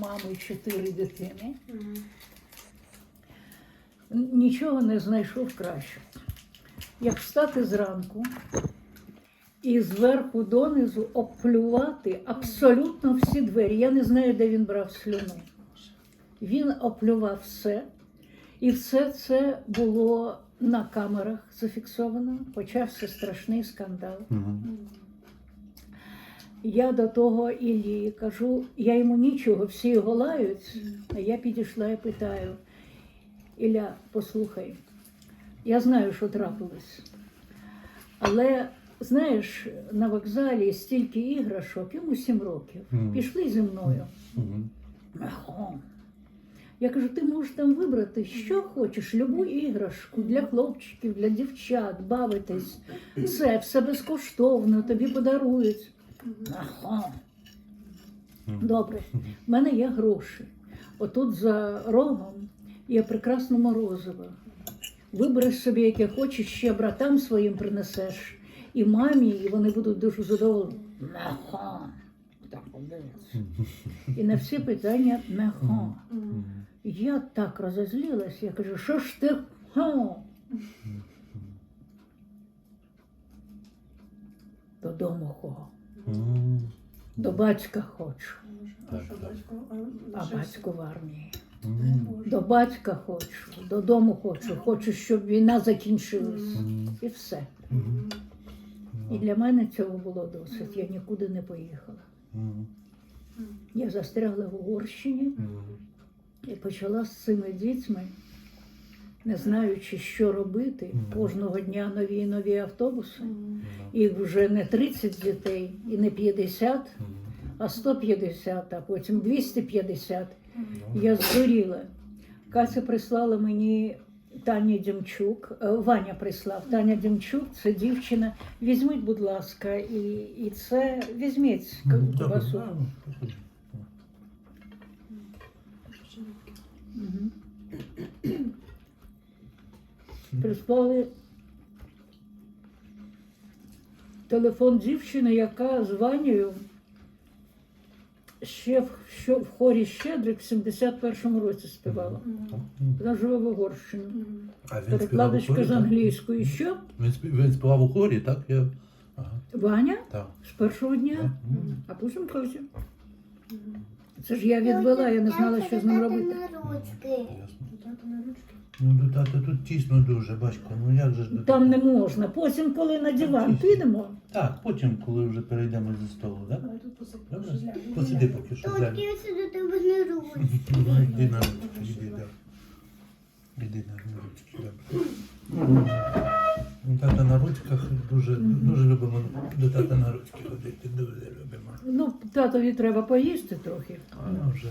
мами чотири дитини. Нічого не знайшов краще. Як встати зранку і зверху донизу оплювати абсолютно всі двері. Я не знаю, де він брав слюну. Він оплював все, і все це було на камерах зафіксовано. Почався страшний скандал. Мгм. Я до того Іллі кажу, я йому нічого, всі його лають, а я підійшла і питаю: Ілля, послухай, я знаю, що трапилось. Але знаєш, на вокзалі стільки іграшок, йому сім років. Пішли зі мною. Я кажу, ти можеш там вибрати, що хочеш, любу іграшку для хлопчиків, для дівчат, бавитись. Це все безкоштовно, тобі подарують. Ага. Добре, в мене є гроші. Отут за рогом є прекрасне морозиво. Вибереш собі, яке хочеш, ще братам своїм принесеш, і мамі, і вони будуть дуже задоволені. Ага. І на всі питання меха. Я так розозлилась, я кажу, що ж ти? Ха? Додому хо. Мгм. До батька хочу, Так, так. а батько в армії. Мгм. До батька хочу, додому хочу, хочу, щоб війна закінчилась. Мгм. І все. Мгм. І для мене цього було досить. Я нікуди не поїхала. Мгм. Я застрягла в Угорщині Мгм. і почала з цими дітьми, не знаючи, що робити. Кожного дня нові і нові автобуси. Їх вже не 30 дітей і не 50, Мгм. а 150, а потім 250. Ну, Я здуріла. Катя прислала мені Таня Дімчук, е, Ваня прислав. Таня Дімчук це дівчина. Візьміть, будь ласка, і, і це візьміть кубасу. правильно. Прислали телефон дівчини, яка з Ванею ще в, що, в хорі Щедрик в 71-му році співала. Вона живе в Угорщині. А він співав у Перекладочка хорі, з так? англійської. Що? Він спів- Він співав у хорі, так? Я... Ага, Ваня так. з першого дня, а потім Катя. Це ж я відвела, я не знала, що з ним робити. Ясно. На ручки. Ну, до тата тут тісно дуже, бачко. Ну як же ж до Там не можна. Потім, коли на диван підемо, Так, потім, коли вже перейдемо зі столу, так? Тут посиди. Добре? Посиди поки що глянь. Тільки сюди тебе не ручки. Ну, йди на ручки, йди, так. Іди на ручки, добре. Ну, Тата на ручках дуже, дуже любимо до тата на ручки ходити, дуже любимо. ну, татові треба поїсти трохи. А ну вже.